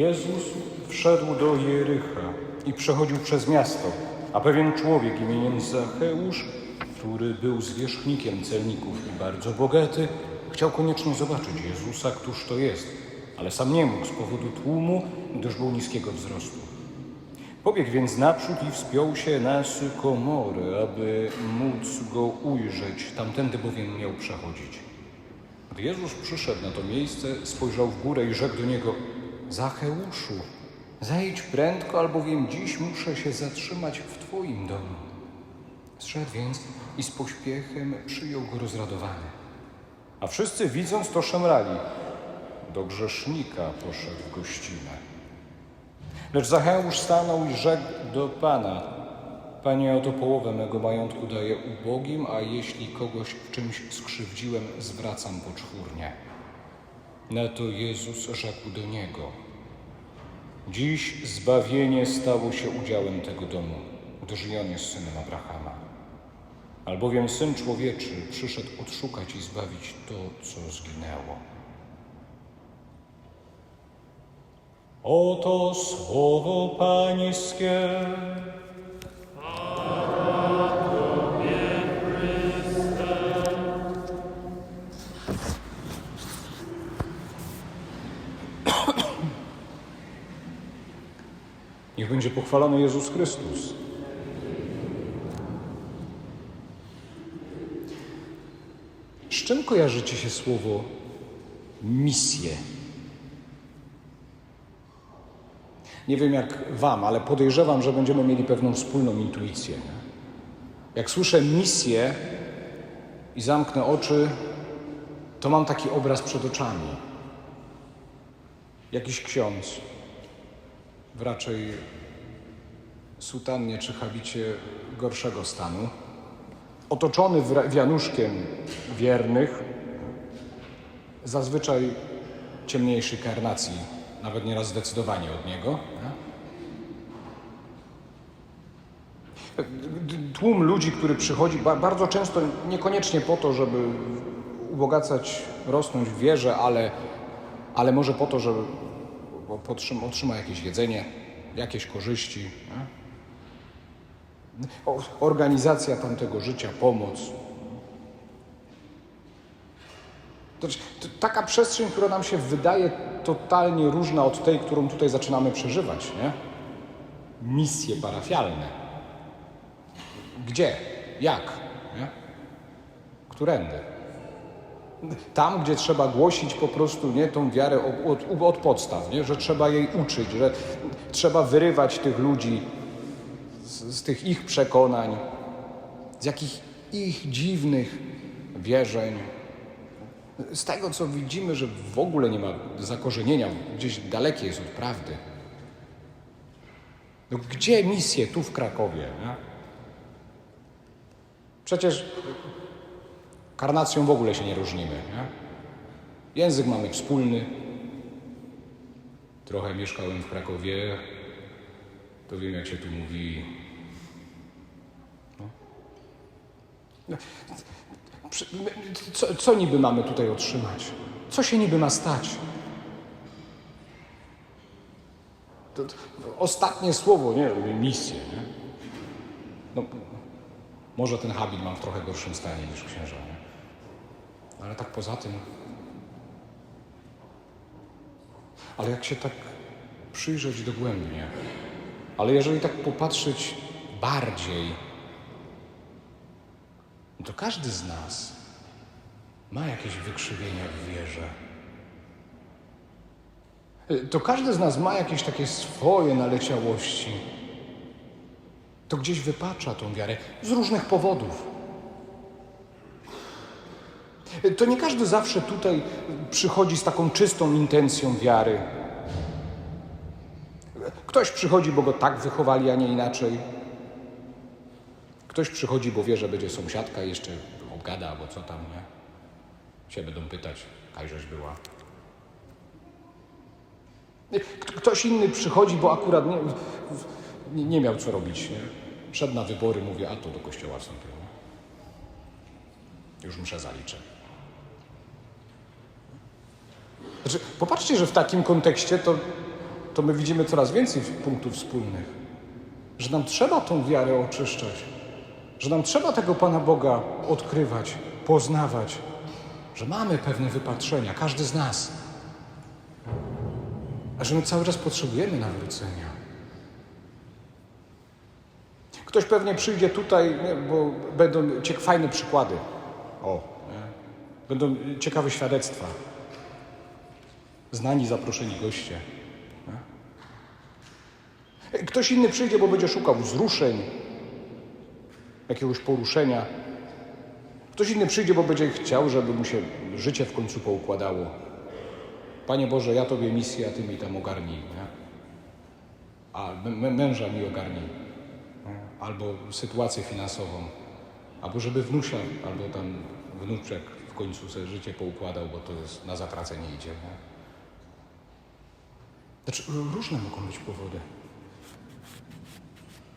Jezus wszedł do Jericha i przechodził przez miasto, a pewien człowiek imieniem Zacheusz, który był zwierzchnikiem celników i bardzo bogaty, chciał koniecznie zobaczyć Jezusa, któż to jest, ale sam nie mógł z powodu tłumu, gdyż był niskiego wzrostu. Pobiegł więc naprzód i wspiął się na sykomory, aby móc go ujrzeć, tamtędy bowiem miał przechodzić. Gdy Jezus przyszedł na to miejsce, spojrzał w górę i rzekł do niego: Zacheuszu, zejdź prędko, albowiem dziś muszę się zatrzymać w Twoim domu. Zszedł więc i z pośpiechem przyjął go rozradowany. A wszyscy widząc to szemrali. Do grzesznika poszedł w gościnę. Lecz Zacheusz stanął i rzekł do Pana: Panie, oto połowę mego majątku daję ubogim, a jeśli kogoś w czymś skrzywdziłem, zwracam poczwórnie. Na to Jezus rzekł do niego: Dziś zbawienie stało się udziałem tego domu, gdyż i on jest synem Abrahama. Albowiem syn człowieczy przyszedł odszukać i zbawić to, co zginęło. Oto słowo Pańskie. Niech będzie pochwalony Jezus Chrystus. Z czym kojarzy Ci się słowo misję? Nie wiem jak Wam, ale podejrzewam, że będziemy mieli pewną wspólną intuicję. Jak słyszę misję i zamknę oczy, to mam taki obraz przed oczami. Jakiś ksiądz w raczej sutannie czy habicie gorszego stanu, otoczony wianuszkiem wiernych, zazwyczaj ciemniejszej karnacji, nawet nieraz zdecydowanie od niego. nie? Tłum ludzi, który przychodzi ba- bardzo często niekoniecznie po to, żeby ubogacać, rosnąć w wierze, ale, ale może po to, żeby otrzyma jakieś jedzenie, jakieś korzyści. Nie? Organizacja tamtego życia, pomoc. To, to taka przestrzeń, która nam się wydaje totalnie różna od tej, którą tutaj zaczynamy przeżywać, nie? Misje parafialne. Gdzie? Jak? Nie? Którędy? Tam, gdzie trzeba głosić po prostu nie, tą wiarę od, od, od podstaw, nie? że trzeba jej uczyć, że trzeba wyrywać tych ludzi z, z tych ich przekonań, z jakich ich dziwnych wierzeń, z tego, co widzimy, że w ogóle nie ma zakorzenienia, gdzieś dalekie jest od prawdy. No gdzie misje tu w Krakowie? Nie? Przecież karnacją w ogóle się nie różnimy. Nie? Język mamy wspólny. Trochę mieszkałem w Krakowie, to wiem, jak się tu mówi. No. Przy- my- Co, co niby mamy tutaj otrzymać? Co się niby ma stać? To, to ostatnie słowo, nie? Misję, nie? No, może ten habit mam w trochę gorszym stanie niż księża, nie? Ale tak poza tym... Ale jak się tak przyjrzeć dogłębnie, ale jeżeli tak popatrzeć bardziej, to każdy z nas ma jakieś wykrzywienia w wierze. To każdy z nas ma jakieś takie swoje naleciałości. To gdzieś wypacza tą wiarę z różnych powodów. To nie każdy zawsze tutaj przychodzi z taką czystą intencją wiary. Ktoś przychodzi, bo go tak wychowali, a nie inaczej. Ktoś przychodzi, bo wie, że będzie sąsiadka jeszcze obgada, albo co tam, nie? Się będą pytać, kajżeś była. Ktoś inny przychodzi, bo akurat nie, nie, miał co robić, nie? Szedł na wybory, mówię, a to do kościoła wstąpię. nie? Już muszę zaliczę. Znaczy, popatrzcie, że w takim kontekście to to my widzimy coraz więcej punktów wspólnych. Że nam trzeba tą wiarę oczyszczać, że nam trzeba tego Pana Boga odkrywać, poznawać, że mamy pewne wypatrzenia, każdy z nas, a że my cały czas potrzebujemy nawrócenia. Ktoś pewnie przyjdzie tutaj, bo będą cie- fajne przykłady. O, będą ciekawe świadectwa. Znani, zaproszeni goście. Ktoś inny przyjdzie, bo będzie szukał wzruszeń, jakiegoś poruszenia. Ktoś inny przyjdzie, bo będzie chciał, żeby mu się życie w końcu poukładało. Panie Boże, ja Tobie misję, a Ty mi tam ogarnij. Nie? A męża mi ogarnij. Albo sytuację finansową. Albo żeby wnusia, albo tam wnuczek w końcu sobie życie poukładał, bo to jest na zatracenie idzie. Nie? Znaczy, różne mogą być powody.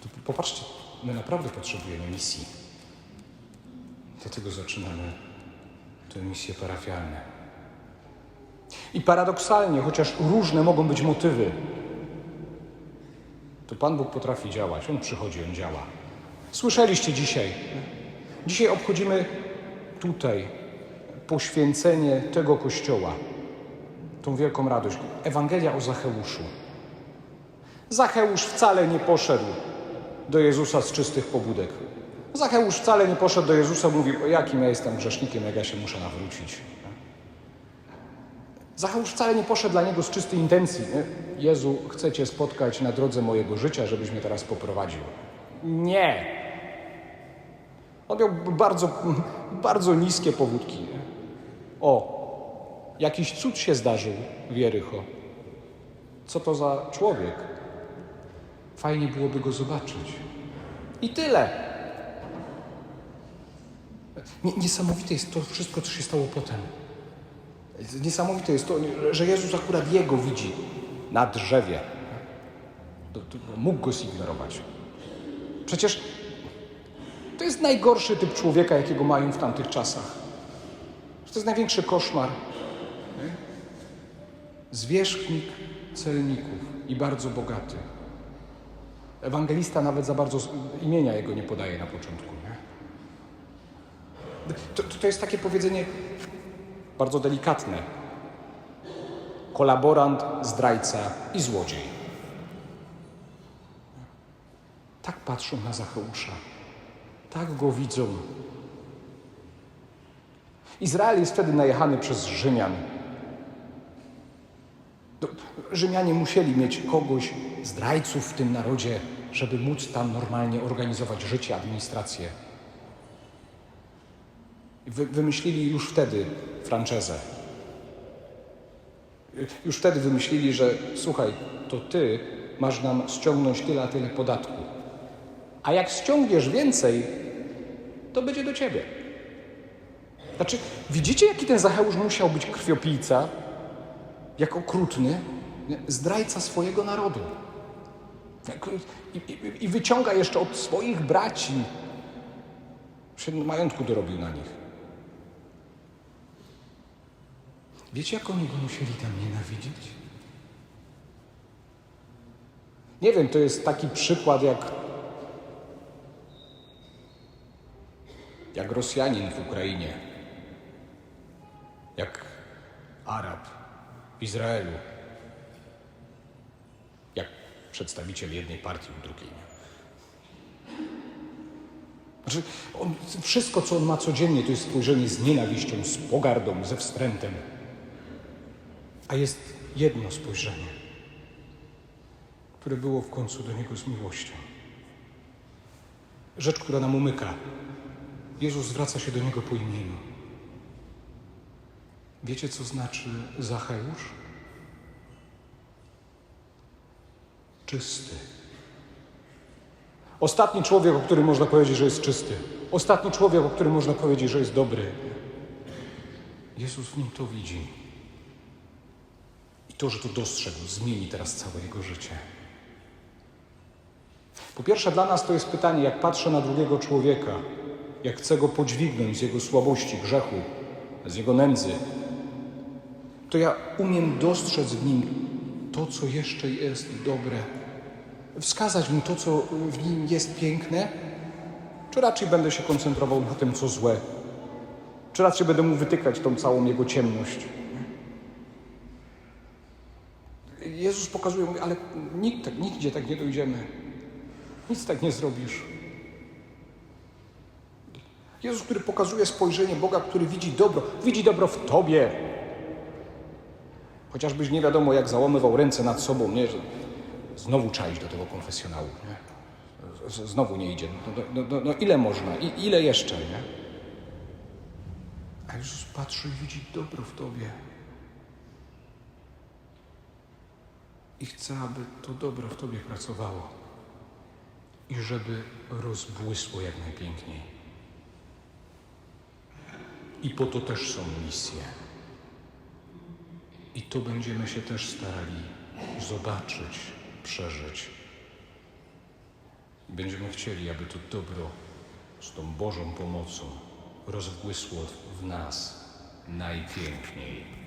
To popatrzcie, my naprawdę potrzebujemy misji. Dlatego zaczynamy te misje parafialne. I paradoksalnie, chociaż różne mogą być motywy, to Pan Bóg potrafi działać. On przychodzi, On działa. Słyszeliście dzisiaj. Dzisiaj obchodzimy tutaj poświęcenie tego kościoła. Tą wielką radość. Ewangelia o Zacheuszu. Zacheusz wcale nie poszedł do Jezusa z czystych pobudek. Zacheusz wcale nie poszedł do Jezusa, mówił, o jakim ja jestem grzesznikiem, jak ja się muszę nawrócić. Zacheusz wcale nie poszedł dla niego z czystej intencji. Jezu, chcę Cię spotkać na drodze mojego życia, żebyś mnie teraz poprowadził. Nie. On miał bardzo, bardzo niskie powódki. O, jakiś cud się zdarzył w Jerycho. Co to za człowiek? Fajnie byłoby go zobaczyć. I tyle. Nie- Niesamowite jest to wszystko, co się stało potem. Niesamowite jest to, że Jezus akurat jego widzi na drzewie. Mógł go zignorować. Przecież to jest najgorszy typ człowieka, jakiego mają w tamtych czasach. To jest największy koszmar. Zwierzchnik celników i bardzo bogaty. Ewangelista nawet za bardzo imienia jego nie podaje na początku. Nie? To, to jest takie powiedzenie bardzo delikatne. Kolaborant, zdrajca i złodziej. Tak patrzą na Zacheusza. Tak go widzą. Izrael jest wtedy najechany przez Rzymian. Rzymianie musieli mieć kogoś, zdrajców w tym narodzie, żeby móc tam normalnie organizować życie, administrację. Wy, wymyślili już wtedy franczezę. Już wtedy wymyślili, że słuchaj, to ty masz nam ściągnąć tyle, a tyle podatku. A jak ściągniesz więcej, to będzie do ciebie. Znaczy, widzicie, jaki ten Zacheusz musiał być krwiopijca? Jak okrutny, zdrajca swojego narodu. I, I wyciąga jeszcze od swoich braci. Się majątku dorobił na nich. Wiecie, jak oni go musieli tam nienawidzić? Nie wiem, to jest taki przykład jak. jak Rosjanin w Ukrainie, jak Arab w Izraelu, jak przedstawiciel jednej partii u drugiej. Znaczy, on, wszystko, co on ma codziennie, to jest spojrzenie z nienawiścią, z pogardą, ze wstrętem. A jest jedno spojrzenie, które było w końcu do niego z miłością. Rzecz, która nam umyka. Jezus zwraca się do niego po imieniu. Wiecie, co znaczy Zacheusz? Czysty. Ostatni człowiek, o którym można powiedzieć, że jest czysty. Ostatni człowiek, o którym można powiedzieć, że jest dobry. Jezus w nim to widzi. I to, że to dostrzegł, zmieni teraz całe jego życie. Po pierwsze, dla nas to jest pytanie, jak patrzę na drugiego człowieka, jak chcę go podźwignąć z jego słabości, grzechu, z jego nędzy, to ja umiem dostrzec w nim to, co jeszcze jest dobre, wskazać mu to, co w nim jest piękne, czy raczej będę się koncentrował na tym, co złe, czy raczej będę mu wytykać tą całą jego ciemność. Jezus pokazuje, mówi, ale nikt, tak- nigdzie tak nie dojdziemy. Nic tak nie zrobisz. Jezus, który pokazuje spojrzenie Boga, który widzi dobro, widzi dobro w Tobie. Chociażbyś nie wiadomo, jak załamywał ręce nad sobą, nie? Że znowu czaić do tego konfesjonału, nie? Znowu nie idzie. No, no, no, no ile można? I, ile jeszcze, nie? A Jezus patrzy i widzi dobro w Tobie. I chce, aby to dobro w Tobie pracowało. I żeby rozbłysło jak najpiękniej. I po to też są misje. I to będziemy się też starali zobaczyć, przeżyć. Będziemy chcieli, aby to dobro z tą Bożą pomocą rozbłysło w nas najpiękniej.